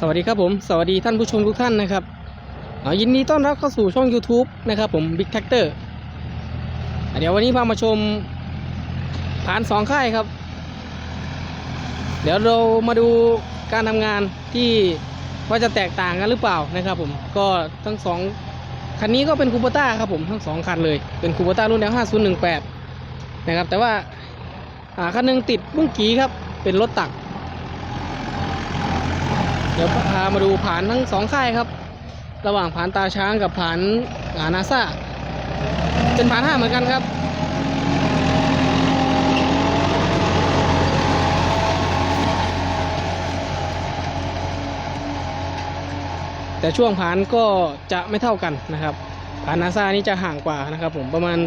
สวัสดีครับผมสวัสดีท่านผู้ชมทุกท่านนะครับยินดีต้อนรับเข้าสู่ช่อง YouTube นะครับผม Big Tractor อ่าเดี๋ยววันนี้พามาชมผ่านสองค่ายครับ เดี๋ยวเรามาดูการทำงานที่ว่าจะแตกต่างกันหรือเปล่านะครับผมก็ทั้งสองคันนี้ก็เป็นคูปต้าครับผมทั้งสองคันเลยเป็นคูปต้ารุ่น L5018 นะครับแต่ว่าคันหนึงติดบุ้งกีครับเป็นรถตัก เดี๋ยวพามาดูผานทั้งสองค่ายครับ ระหว่างผานตาช้างกับผานอานาซาเป็นผานห้าเหมือนกันครับแต่ช่วงผานก็จะไม่เท่ากันนะครับผานนาซานี่จะห่างกว่านะครับผมประมาณ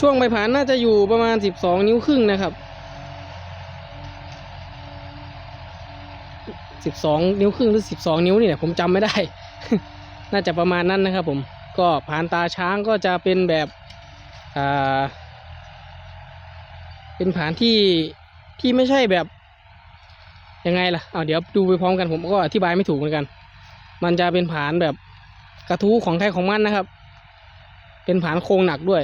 ช่วงใบผานน่าจะอยู่ประมาณ 12 นิ้วครึ่งนะครับ สิบสองนิ้วครึ่งหรือสิบสองนิ้วนี่แหละผมจำไม่ได้ น่าจะประมาณนั้นนะครับ ผมก็ผ่านตาช้างก็จะเป็นแบบอ่าเป็นผานที่ที่ไม่ใช่แบบยังไงล่ะเอาเดี๋ยวดูไปพร้อมกันผมก็อธิบายไม่ถูกเหมือนกัน มันจะเป็นผานแบบกระทู้ของใครของมันนะครับ เป็นผานโครงหนักด้วย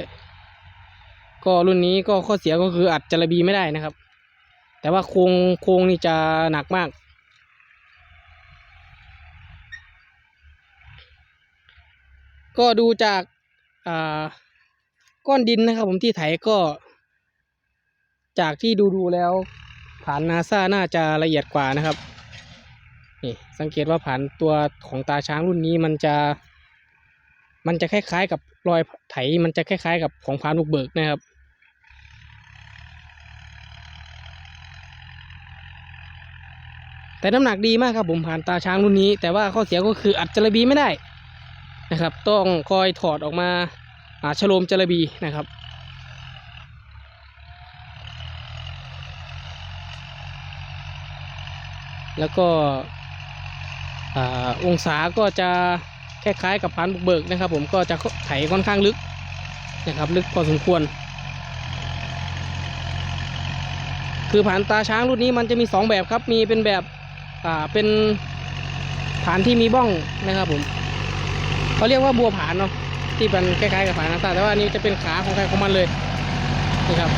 ก็รุ่นนี้ก็ข้อเสียก็คืออัดจระบีไม่ได้นะครับ แต่ว่าโครงโครงนี่จะหนักมาก ก็ดูจากก้อนดินนะครับผมที่ไถก็ จากที่ดูดูแล้ว ผ่านนาซาน่าจะละเอียดกว่านะครับนี่สังเกตว่าผ่านตัวของตาช้างรุ่นนี้มันจะ มันจะคล้ายๆ กับรอยไถมันจะคล้ายๆ กับของพานบุกเบิกนะครับแต่น้ำหนักดีมากครับผมผ่านตาช้างรุ่นนี้ แต่ว่าข้อเสียก็คืออัดจระบีไม่ได้ นะครับ ต้องคอยถอดออกมาอาชโลมจระบีนะครับแล้วก็อ่าองศาก็จะคล้ายๆกับพันบุกเบิกนะครับ ผมก็จะไถค่อนข้างลึกนะครับ ลึกพอสมควร คือผานตาช้างรุ่นนี้มันจะมีสองแบบครับ มีเป็นแบบเป็นผานที่มีบ้องนะครับผม เขาเรียกว่าบัวผานเนาะที่เป็นคล้ายๆกับผานาซาแต่ว่าอันนี้จะเป็นขาของใครของมันเลยนี่ครับ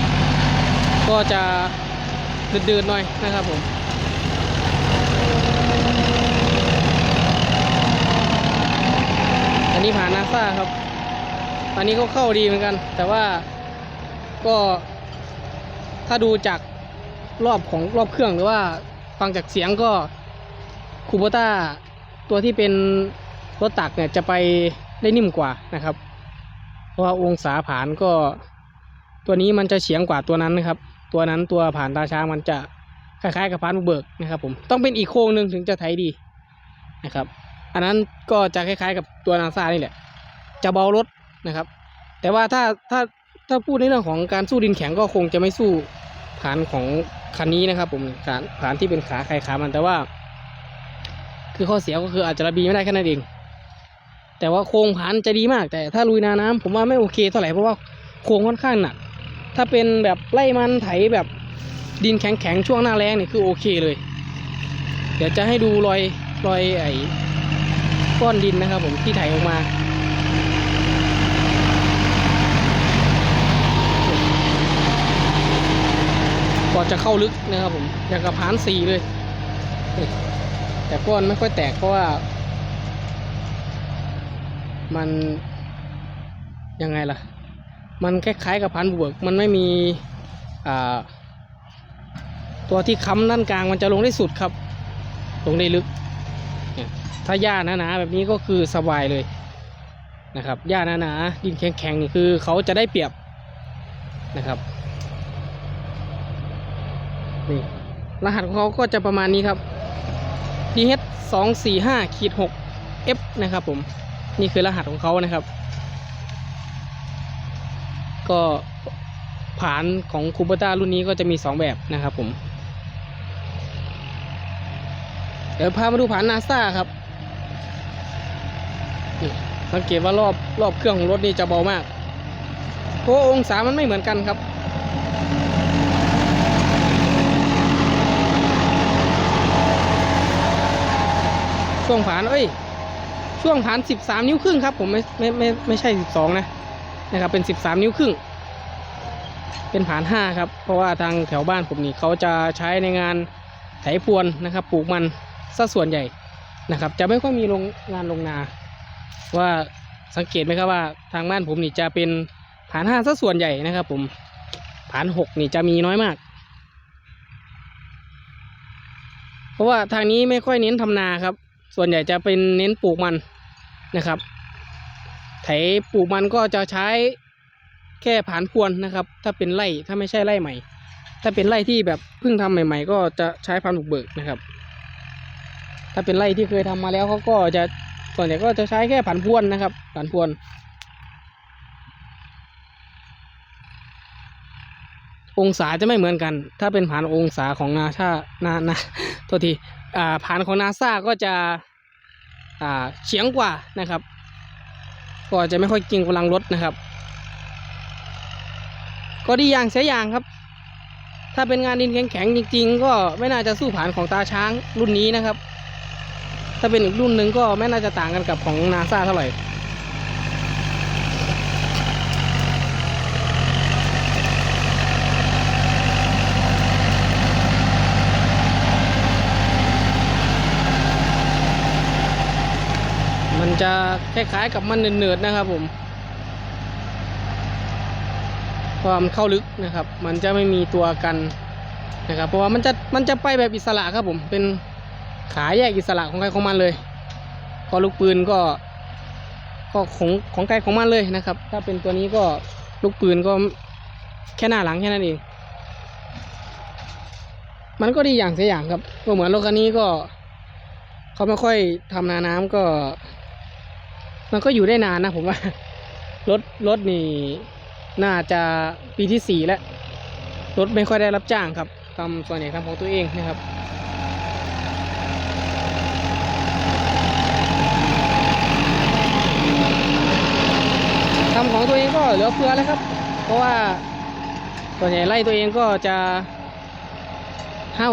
ก็จะเดือดๆหน่อยนะครับผมอันนี้ผ่านนาซาครับอันนี้ก็เข้าดีเหมือนกัน แต่ว่าก็ถ้าดูจากรอบของรอบเครื่องหรือว่าฟังจากเสียงก็คูโบต้าตัวที่เป็น รถตักเนี่ยจะไปได้นิ่มกว่านะครับ เพราะว่าองศาผานก็ ตัวนี้มันจะเฉียงกว่าตัวนั้นนะครับ ตัวนั้นตัวผ่านตาช้างมันจะคล้ายๆกับพานบุเบิกนะครับ ผมต้องเป็นอีกโค้งหนึ่งถึงจะไถดีนะครับ อันนั้นก็จะคล้ายๆ กับตัวนาซานี่แหละ จะเบารถนะครับ แต่ว่าถ้าถ้าถ้าพูดในเรื่องของการสู้ดินแข็งก็คงจะไม่สู้ผานของคันนี้นะครับผมผานผานที่เป็นขาใครขามันแต่ว่า คือข้อเสียก็คืออาจจะระบีไม่ได้แค่นั้นเอง แต่ว่าโครงผานจะดีมาก แต่ถ้าลุยนาน้ำผมว่าไม่โอเคเท่าไหร่เพราะว่าโครงค่อนข้างหนักถ้าเป็นแบบไล่มันไถแบบดินแข็งๆช่วงหน้าแรงนี่คือโอเคเลย เดี๋ยวจะให้ดูรอยรอยไอ้ก้อนดินนะครับ ผมที่ไถออกมาก็จะเข้าลึกนะครับผมอย่างกับผานสีเลย แต่ก้อนไม่ค่อยแตกเพราะว่า มันยังไงล่ะ มันคล้ายๆกับพันบวก มันไม่มีตัวที่ค้ำด้านกลางมันจะลงได้สุดครับ ลงได้ลึก ถ้าหญ้าหนาๆแบบนี้ก็คือสบายเลยนะครับหญ้าหนาๆดินแข็งๆนี่คือเขาจะได้เปรียบนะครับนี่รหัสของเขาก็จะประมาณนี้ครับ DH สองสี่ห้าขีดหก F นะครับผม นี่คือรหัสของเขานะครับ ก็ผานของคูเบต้ารุ่นนี้ก็จะมี 2 แบบนะครับผม เดี๋ยวพามาดูผานนาซาครับสังเกตว่ารอบรอบเครื่องของรถนี่จะเบามากเพราะองศามันไม่เหมือนกันครับช่วงผานเอ้ย ช่วงผานสิบสามนิ้วครึ่งครับผมไม่ไม่ไม่ไม่ใช่สิบสองนะนะครับเป็นสิบสามนิ้วครึ่ง เป็นผานห้าครับ เพราะว่าทางแถวบ้านผมนี่เขาจะใช้ในงานไถพรวนนะครับ ปลูกมันซะส่วนใหญ่นะครับ จะไม่ค่อยมีโรงงานลงนา ว่าสังเกตไหมครับว่าทางบ้านผมนี่จะเป็นผานห้าซะส่วนใหญ่นะครับ ผมผานหกนี่จะมีน้อยมากเพราะว่าทางนี้ไม่ค่อยเน้นทำนาครับ ส่วนใหญ่จะเป็นเน้นปลูกมันนะครับ ไถปลูกมันก็จะใช้แค่ผานพวนนะครับ ถ้าเป็นไร่ถ้าไม่ใช่ไร่ใหม่ ถ้าเป็นไร่ที่แบบเพิ่งทำใหม่ ๆ ก็จะใช้พันธุ์บุกเบิกนะครับ ถ้าเป็นไร่ที่เคยทำมาแล้วเขาก็จะส่วนใหญ่ก็จะใช้แค่ผันพวนนะครับผันพวน องศาจะไม่เหมือนกัน ถ้าเป็นผานองศาของนาชานานาโทษทีอ่าผานของนาซาก็จะ เฉียงกว่านะครับ ก็จะไม่ค่อยกินกำลังรถนะครับ ก็ดีอย่างเสียอย่างครับ ถ้าเป็นงานดินแข็งๆจริง ๆ ก็ไม่น่าจะสู้ผ่านของตาช้างรุ่นนี้นะครับ ถ้าเป็นอีกรุ่นหนึ่งก็ไม่น่าจะต่างกันกับของนาซาเท่าไหร่ จะคล้ายๆกับมันเนืดๆนะครับผม ความเข้าลึกนะครับ มันจะไม่มีตัวกันนะครับ เพราะว่ามันจะมันจะไปแบบอิสระครับผม เป็นขาแยกอิสระของใครของมันเลยก็ลูกปืนก็ก็ของของใครของมันเลยนะครับ ถ้าเป็นตัวนี้ก็ลูกปืนก็แค่หน้าหลังแค่นั้นเอง มันก็ดีอย่างเสียอย่างครับก็เหมือนรถคันนี้ก็เขาไม่ค่อยทำนาน้ำก็ มันก็อยู่ได้นานนะผมว่ารถรถนี่น่าจะปีที่สี่แล้วรถไม่ค่อยได้รับจ้างครับทำส่วนใหญ่ทำของตัวเองนะครับทำของตัวเองก็เหลือเฟือแล้วครับ เพราะว่าส่วนใหญ่ไร่ตัวเองก็จะห้า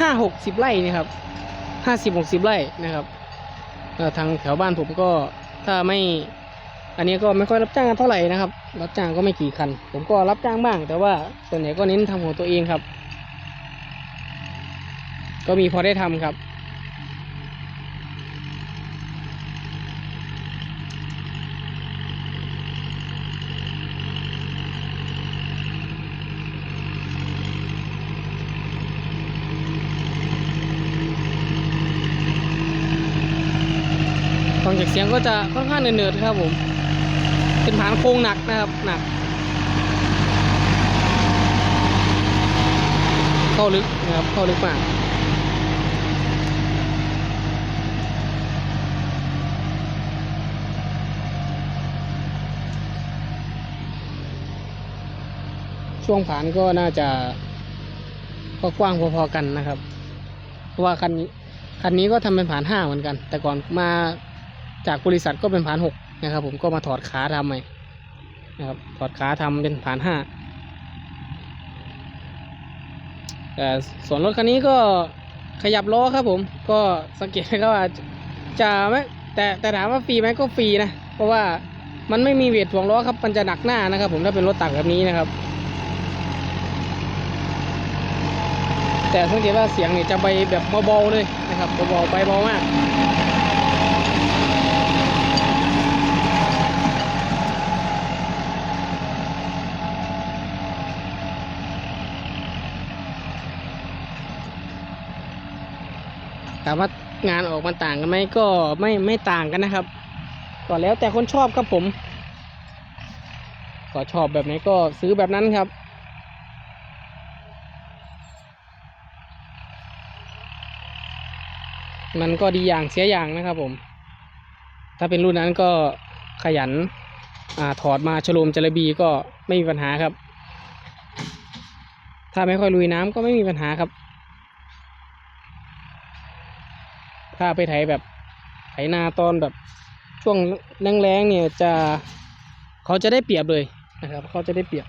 ห้าหกสิบไร่นี่ครับห้าสิบหกสิบไร่นะครับทางแถวบ้านผมก็ ถ้าไม่ อันนี้ก็ไม่ค่อยรับจ้างกันเท่าไหร่นะครับ รับจ้างก็ไม่กี่คัน ผมก็รับจ้างบ้าง แต่ว่าส่วนใหญ่ก็เน้นทำของตัวเองครับ ก็มีพอได้ทำครับ เสียงก็จะค่อนข้างเนืดๆครับผม เป็นผานโครงหนักนะครับหนัก เข้าลึกนะครับเข้าลึกมากช่วงผ่านก็น่าจะก็กว้างพอๆกันนะครับ เพราะว่าคันนี้คันนี้ก็ทำเป็นผ่านห้าเหมือนกัน แต่ก่อนมา จากบริษัทก็เป็นผ่านหกนะครับ ผมก็มาถอดขาทำใหม่นะครับถอดขาทำเป็นผ่านห้าแต่ส่วนรถคันนี้ก็ขยับล้อครับผม ก็สังเกตก็ว่าจะไม่แต่แต่ถามว่าฟรีไหมก็ฟรีนะ เพราะว่ามันไม่มีเวทถ่วงล้อครับ มันจะหนักหน้านะครับ ผมถ้าเป็นรถตักแบบนี้นะครับ แต่สังเกตว่าเสียงเนี่ยจะไปแบบเบาๆเลยนะครับเบาๆไปเบามาก ถามว่างานออกมาต่างกันไหมก็ไม่ไม่ต่างกันนะครับก็แล้วแต่คนชอบครับผมก็ชอบแบบไหนก็ซื้อแบบนั้นครับ มันก็ดีอย่างเสียอย่างนะครับผม ถ้าเป็นรุ่นนั้นก็ขยันอถอดมาฉโลมจระบีก็ไม่มีปัญหาครับ ถ้าไม่ค่อยลุยน้ำก็ไม่มีปัญหาครับ ถ้าไปไถแบบไถนาตอนแบบช่วงแรงๆเนี่ยจะเขาจะได้เปรียบเลยนะครับเขาจะได้เปรียบ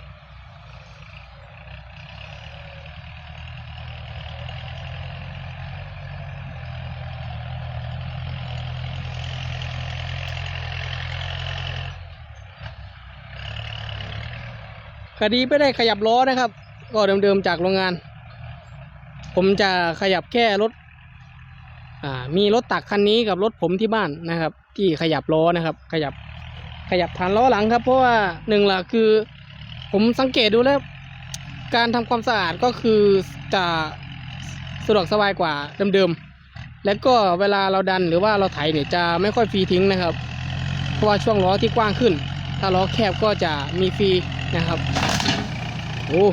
คดีไม่ได้ขยับล้อนะครับ ก็เดิมๆจากโรงงาน ผมจะขยับแค่รถ มีรถตักคันนี้กับรถผมที่บ้านนะครับ ที่ขยับล้อนะครับ ขยับขยับฐานล้อหลังครับ เพราะว่าหนึ่งละคือ ผมสังเกตดูแล้ว การทำความสะอาดก็คือจะสะดวกสบายกว่าเดิมๆและก็เวลาเราดันหรือว่าเราไถเนี่ยจะไม่ค่อยฟรีทิ้งนะครับ เพราะว่าช่วงล้อที่กว้างขึ้น ถ้าล้อแคบก็จะมีฟรีนะครับโอ้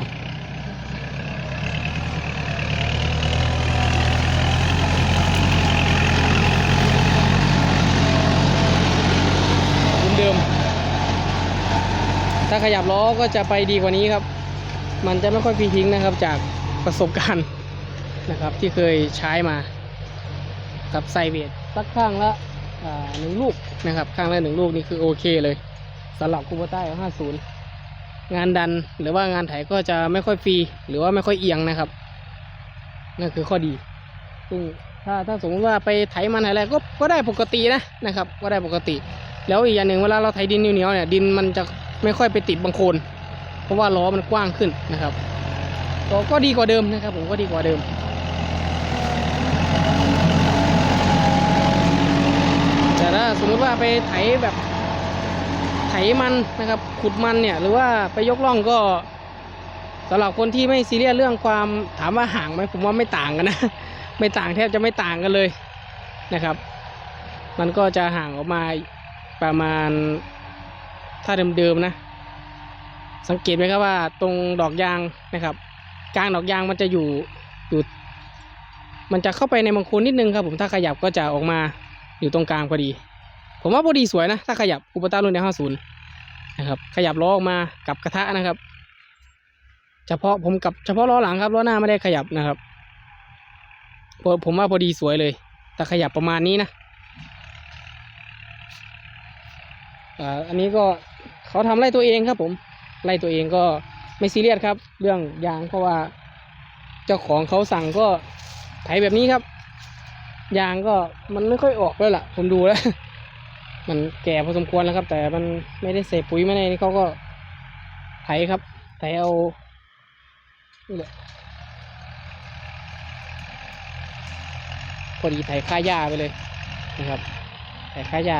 เดิมๆ ถ้าขยับล้อก็จะไปดีกว่านี้ครับ มันจะไม่ค่อยฟรีทิ้งนะครับจากประสบการณ์นะครับที่เคยใช้มากับไซเวทสักข้างละหนึ่งลูกนะครับ ข้างละหนึ่งลูกนี่คือโอเคเลยสำหรับคูโบต้า50งานดันหรือว่างานไถก็จะไม่ค่อยฟรีหรือว่าไม่ค่อยเอียงนะครับนั่นคือข้อดีซึ่งถ้าถ้าสมมติว่าไปไถมันไถอะไรก็ก็ได้ปกตินะนะครับ ก็ได้ปกติ แล้วอีกอย่างหนึ่งเวลาเราไถดินเหนียวเนี่ยดินมันจะ ไม่ค่อยไปติดบางโคน เพราะว่าล้อมันกว้างขึ้นนะครับก็ก็ดีกว่าเดิมนะครับ ผมก็ดีกว่าเดิมแต่ถ้าสมมติว่าไปไถแบบไถมันนะครับ ขุดมันเนี่ย หรือว่าไปยกล่องก็สำหรับคนที่ไม่ซีเรียสเรื่องความถามว่าห่างไหมผมว่าไม่ต่างกันนะ ไม่ต่างแทบจะไม่ต่างกันเลยนะครับ มันก็จะห่างออกมาประมาณ ถ้าเดิมๆนะ สังเกตไหมครับว่าตรงดอกยางนะครับ กลางดอกยางมันจะอยู่อยู่มันจะเข้าไปในมังคุดนิดนึงครับผมถ้าขยับก็จะออกมาอยู่ตรงกลางพอดี ผมว่าพอดีสวยนะ ถ้าขยับอุปตารุ่นเดห้าศูนย์นะครับ ขยับล้อออกมากับกระทะนะครับ เฉพาะผมกับเฉพาะล้อหลังครับล้อหน้าไม่ได้ขยับนะครับผมว่าพอดีสวยเลย แต่ขยับประมาณนี้นะอ่าอันนี้ก็ เขาทำไล่ตัวเองครับ ผมไล่ตัวเองก็ไม่ซีเรียสครับ เรื่องยางเพราะว่า เจ้าของเขาสั่งก็ไถแบบนี้ครับยางก็มันไม่ค่อยออกแล้วล่ะ ผมดูแล้ว มันแก่พอสมควรแล้วครับ แต่มันไม่ได้เสพปุ๋ยไม่ได้นี่เขาก็ไถครับไถเอานี่แหละพอดีไถค่าหญ้าไปเลยนะครับไถค่าหญ้า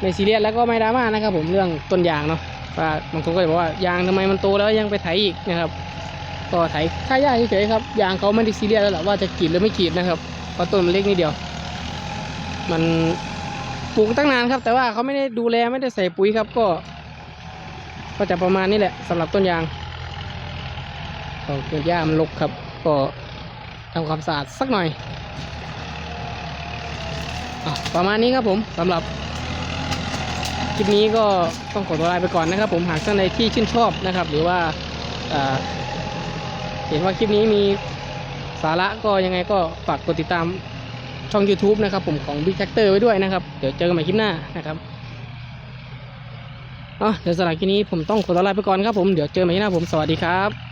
ไม่ซีเรียสแล้วก็ไม่ดราม่านะครับ ผมเรื่องต้นยางเนาะว่าบางคนก็จะบอกว่ายางทำไมมันโตแล้วยังไปไถอีกนะครับ ก็ไถค่าหญ้าเฉยๆครับยางเขาไม่ได้ซีเรียสแล้วแหละว่าจะกรีดหรือไม่กรีดนะครับเพราะต้นมันเล็กนิดเดียว มันปลูกตั้งนานครับ แต่ว่าเขาไม่ได้ดูแลไม่ได้ใส่ปุ๋ยครับ ก็ ก็จะประมาณนี้แหละสำหรับต้นยางก็เกิดหญ้ามันรกครับ ก็ทำความสะอาดสักหน่อยอประมาณนี้ครับผมสำหรับ คลิปนี้ก็ต้องขอตัวลาไปก่อนนะครับ ผมหากท่านใดที่ชื่นชอบนะครับ หรือว่าเห็นว่าคลิปนี้มีสาระก็ยังไงก็ฝากกดติดตามช่อง YouTube นะครับ ผมของ Big Tractor ไว้ด้วยนะครับ เดี๋ยวเจอกันใหม่คลิปหน้านะครับเดี๋ยวสำหรับคลิปนี้ผมต้องขอตัวลาไปก่อนครับผมเดี๋ยวเจอกันใหม่คลิปหน้าผมสวัสดีครับ